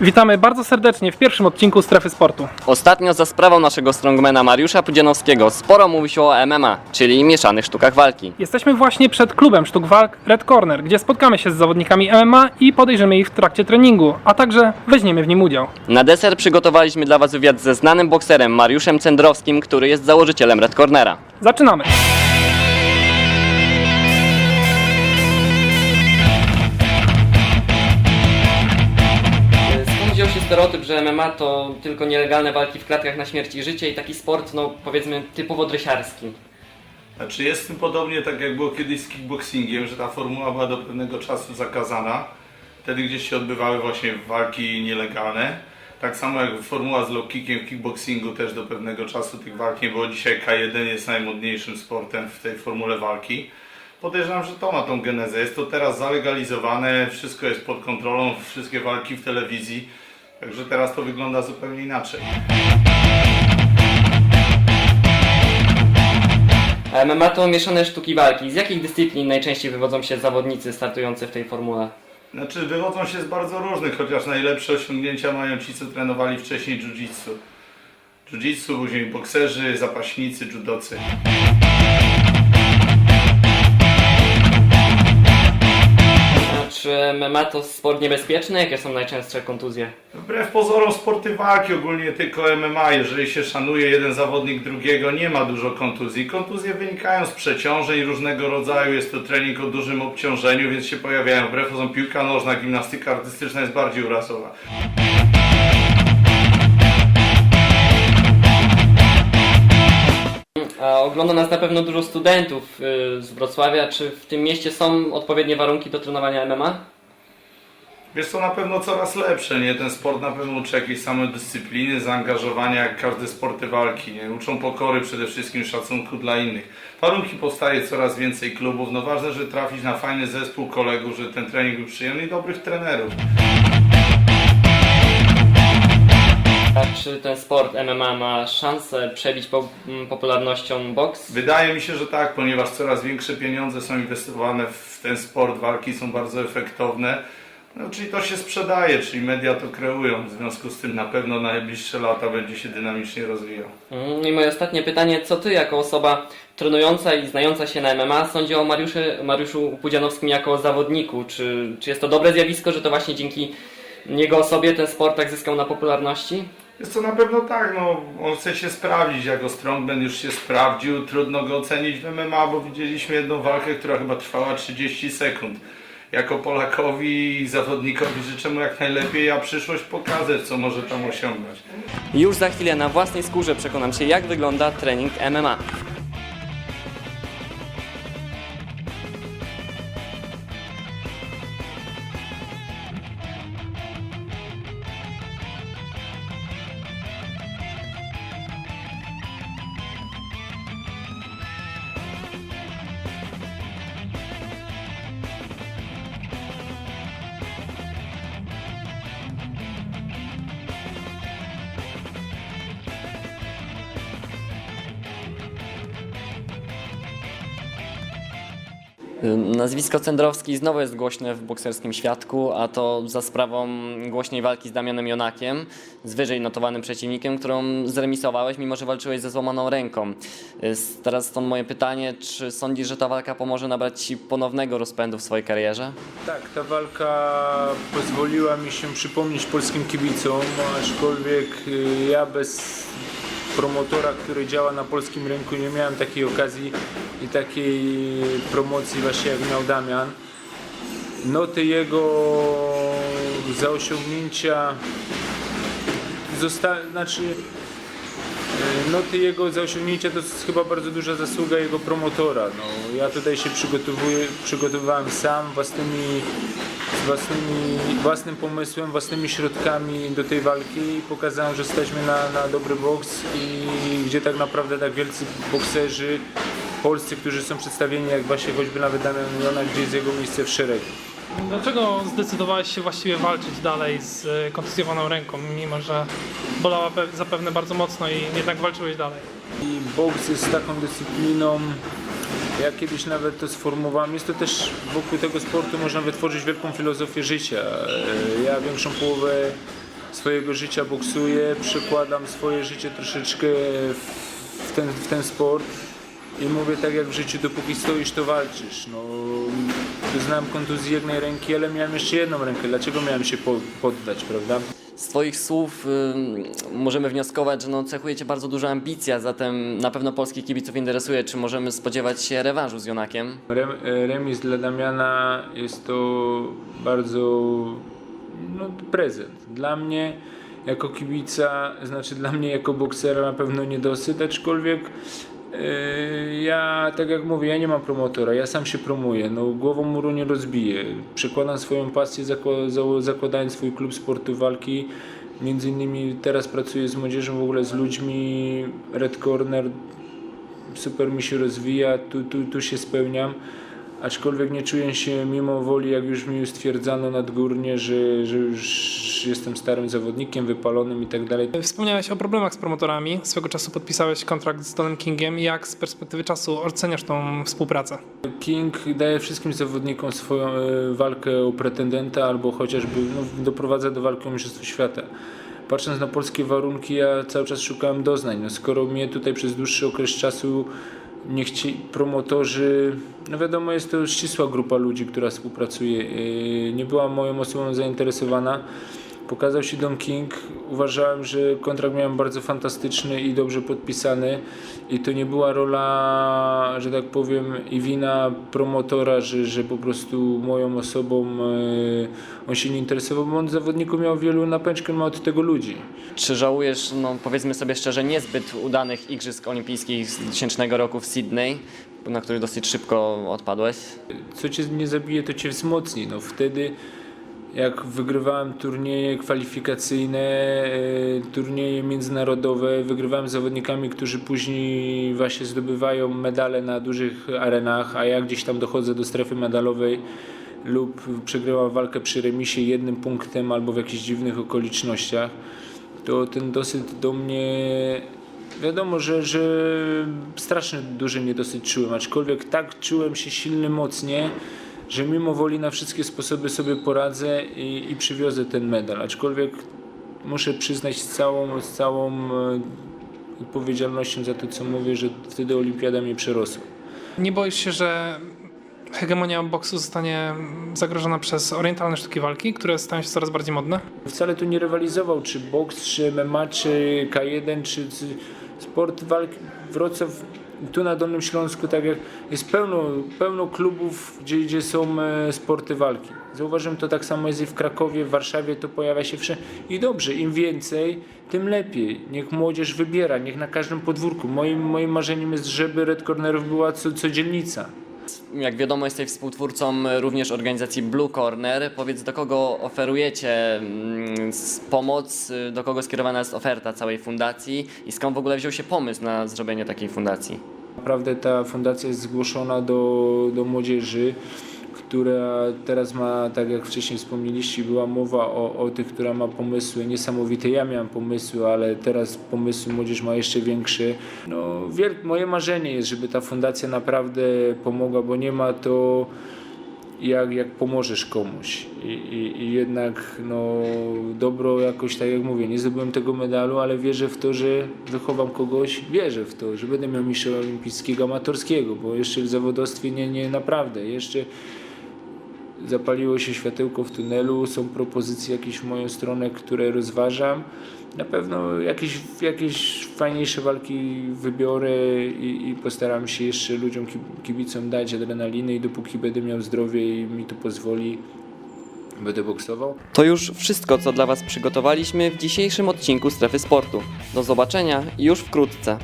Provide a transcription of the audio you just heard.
Witamy bardzo serdecznie w pierwszym odcinku Strefy Sportu. Ostatnio za sprawą naszego strongmana Mariusza Pudzianowskiego sporo mówi się o MMA, czyli mieszanych sztukach walki. Jesteśmy właśnie przed klubem sztuk walk Red Corner, gdzie spotkamy się z zawodnikami MMA i podejrzymy ich w trakcie treningu, a także weźmiemy w nim udział. Na deser przygotowaliśmy dla Was wywiad ze znanym bokserem Mariuszem Cendrowskim, który jest założycielem Red Cornera. Zaczynamy! Stereotyp, że MMA to tylko nielegalne walki w klatkach na śmierć i życie i taki sport, no powiedzmy, typowo dresiarski? Znaczy jest tym podobnie tak jak było kiedyś z kickboxingiem, że ta formuła była do pewnego czasu zakazana. Wtedy gdzieś się odbywały właśnie walki nielegalne. Tak samo jak formuła z low kickiem w kickboxingu też do pewnego czasu tych walk nie było. Dzisiaj K1 jest najmodniejszym sportem w tej formule walki. Podejrzewam, że to ma tą genezę. Jest to teraz zalegalizowane, wszystko jest pod kontrolą, wszystkie walki w telewizji. Także teraz to wygląda zupełnie inaczej. MMA to mieszane sztuki walki. Z jakich dyscyplin najczęściej wywodzą się zawodnicy startujący w tej formule? Znaczy wywodzą się z bardzo różnych, chociaż najlepsze osiągnięcia mają ci, co trenowali wcześniej jiu-jitsu. Jiu-jitsu, później bokserzy, zapaśnicy, judocy. MMA to sport niebezpieczny? Jakie są najczęstsze kontuzje? Wbrew pozorom sporty walki, ogólnie tylko MMA, jeżeli się szanuje jeden zawodnik drugiego, nie ma dużo kontuzji. Kontuzje wynikają z przeciążeń różnego rodzaju, jest to trening o dużym obciążeniu, więc się pojawiają. Wbrew pozorom piłka nożna, gimnastyka artystyczna jest bardziej urazowa. A ogląda nas na pewno dużo studentów y, z Wrocławia. Czy w tym mieście są odpowiednie warunki do trenowania MMA? Wiesz co, na pewno coraz lepsze, nie? Ten sport na pewno uczy jakiejś samodyscypliny, zaangażowania, jak każde sporty walki, nie? Uczą pokory, przede wszystkim szacunku dla innych. Warunki powstaje coraz więcej klubów, no ważne, że trafić na fajny zespół kolegów, że ten trening był przyjemny i dobrych trenerów. A czy ten sport MMA ma szansę przebić po, m, popularnością boks? Wydaje mi się, że tak, ponieważ coraz większe pieniądze są inwestowane w ten sport, walki są bardzo efektowne. No, czyli to się sprzedaje, czyli media to kreują, w związku z tym na pewno na najbliższe lata będzie się dynamicznie rozwijał. Mm, I moje ostatnie pytanie, co ty jako osoba trenująca i znająca się na MMA sądzi o Mariuszu, Mariuszu Pudzianowskim jako zawodniku? Czy, czy jest to dobre zjawisko, że to właśnie dzięki jego osobie ten sport tak zyskał na popularności? Jest to na pewno tak, no on chce się sprawdzić, jako strongman już się sprawdził, trudno go ocenić w MMA, bo widzieliśmy jedną walkę, która chyba trwała 30 sekund. Jako Polakowi i zawodnikowi życzę mu jak najlepiej, a przyszłość pokazać, co może tam osiągnąć. Już za chwilę na własnej skórze przekonam się, jak wygląda trening MMA. Nazwisko Cendrowski znowu jest głośne w bokserskim świadku, a to za sprawą głośnej walki z Damianem Jonakiem, z wyżej notowanym przeciwnikiem, którą zremisowałeś, mimo że walczyłeś ze złamaną ręką. Y, Teraz stąd moje pytanie, czy sądzisz, że ta walka pomoże nabrać Ci ponownego rozpędu w swojej karierze? Tak, ta walka pozwoliła mi się przypomnieć polskim kibicom, aczkolwiek y, ja bez promotora, który działa na polskim rynku nie miałem takiej okazji i takiej promocji właśnie jak miał Damian. Noty jego za osiągnięcia zosta- znaczy E, Noty jego za osiągnięcia to jest chyba bardzo duża zasługa jego promotora. No, ja tutaj się przygotowuję, przygotowywałem sam własnymi, własnymi, własnym pomysłem, własnymi środkami do tej walki i pokazałem, że jesteśmy na, na dobry boks i gdzie tak naprawdę tak wielcy bokserzy polscy, którzy są przedstawieni jak właśnie choćby nawet Damian Milona, gdzie jest jego miejsce w szeregu. Dlaczego zdecydowałeś się właściwie walczyć dalej z e, kontuzjowaną ręką, mimo że bolała pe- zapewne bardzo mocno i jednak walczyłeś dalej? I boks jest taką dyscypliną, ja kiedyś nawet to sformułowałem, jest to też wokół tego sportu można wytworzyć wielką filozofię życia. E, Ja większą połowę swojego życia boksuję, przekładam swoje życie troszeczkę w ten, w ten sport i mówię tak jak w życiu, dopóki stoisz, to walczysz. No, doznałem kontuzji jednej ręki, ale miałem jeszcze jedną rękę. Dlaczego miałem się po, poddać, prawda? Z Twoich słów ym, możemy wnioskować, że no, cechuje Cię bardzo duża ambicja, zatem na pewno polskich kibiców interesuje, czy możemy spodziewać się rewanżu z Jonakiem. Rem, remis dla Damiana jest to bardzo no, prezent. Dla mnie jako kibica, znaczy dla mnie jako boksera na pewno niedosyt, aczkolwiek ja, tak jak mówię, ja nie mam promotora, ja sam się promuję, no głową muru nie rozbiję. Przekładam swoją pasję zakła- za- zakładając swój klub sportu walki. Między innymi teraz pracuję z młodzieżą, w ogóle z ludźmi, Red Corner, super mi się rozwija, tu, tu, tu się spełniam. Aczkolwiek nie czuję się mimo woli, jak już mi stwierdzano nadgórnie, że, że już jestem starym zawodnikiem, wypalonym i tak dalej. Wspomniałeś o problemach z promotorami. Swego czasu podpisałeś kontrakt z Donem Kingiem. Jak z perspektywy czasu oceniasz tą współpracę? King daje wszystkim zawodnikom swoją e, walkę o pretendenta albo chociażby no, doprowadza do walki o Mistrzostwo Świata. Patrząc na polskie warunki, ja cały czas szukałem doznań. No, skoro mnie tutaj przez dłuższy okres czasu nie chci promotorzy, no wiadomo, jest to ścisła grupa ludzi, która współpracuje, e, nie była moją osobą zainteresowana. Pokazał się Don King. Uważałem, że kontrakt miałem bardzo fantastyczny i dobrze podpisany. I to nie była rola, że tak powiem, i wina promotora, że, że po prostu moją osobą e, on się nie interesował, bo on zawodników miał wielu na pęczkę, ma od tego ludzi. Czy żałujesz, no powiedzmy sobie szczerze, niezbyt udanych Igrzysk Olimpijskich z 2000 roku w Sydney, na których dosyć szybko odpadłeś? co cię nie zabije, to cię wzmocni. No wtedy jak wygrywałem turnieje kwalifikacyjne, e, turnieje międzynarodowe, wygrywałem z zawodnikami, którzy później właśnie zdobywają medale na dużych arenach, a ja gdzieś tam dochodzę do strefy medalowej lub przegrywam walkę przy remisie jednym punktem albo w jakichś dziwnych okolicznościach, to ten dosyć do mnie Wiadomo, że, że strasznie duży niedosyt czułem, aczkolwiek tak czułem się silny mocnie, że mimo woli na wszystkie sposoby sobie poradzę i, i przywiozę ten medal. Aczkolwiek muszę przyznać z całą, z całą e, odpowiedzialnością za to, co mówię, że wtedy olimpiada mnie przerosła. Nie boisz się, że hegemonia boksu zostanie zagrożona przez orientalne sztuki walki, które stają się coraz bardziej modne? Wcale tu nie rywalizował, czy boks, czy MMA, czy K1, czy, czy sport walki. Wrocław, tu na Dolnym Śląsku, tak jak jest pełno, pełno klubów, gdzie, gdzie są e, sporty walki. Zauważyłem to tak samo jest i w Krakowie, w Warszawie, to pojawia się wszędzie. I dobrze, im więcej, tym lepiej. Niech młodzież wybiera, niech na każdym podwórku. Moim, moim marzeniem jest, żeby Red Cornerów była co, co dzielnica. Jak wiadomo, jesteś współtwórcą również organizacji Blue Corner. Powiedz, do kogo oferujecie mm, pomoc, y, do kogo skierowana jest oferta całej fundacji i skąd w ogóle wziął się pomysł na zrobienie takiej fundacji? Naprawdę ta fundacja jest zgłoszona do, do młodzieży, która teraz ma, tak jak wcześniej wspomnieliście, była mowa o, o tych, która ma pomysły niesamowite. Ja miałem pomysły, ale teraz pomysły młodzież ma jeszcze większe. No, wiel- moje marzenie jest, żeby ta fundacja naprawdę pomogła, bo nie ma to jak, jak pomożesz komuś. I, i, I jednak no, dobro jakoś, tak jak mówię, nie zdobyłem tego medalu, ale wierzę w to, że wychowam kogoś, wierzę w to, że będę miał mistrza olimpijskiego amatorskiego, bo jeszcze w zawodowstwie nie, nie naprawdę. Jeszcze zapaliło się światełko w tunelu, są propozycje jakieś w moją stronę, które rozważam. Na pewno jakieś, jakieś fajniejsze walki wybiorę i, i postaram się jeszcze ludziom, kib- kibicom dać adrenaliny i dopóki będę miał zdrowie i mi to pozwoli, będę boksował. To już wszystko, co dla Was przygotowaliśmy w dzisiejszym odcinku Strefy Sportu. Do zobaczenia już wkrótce.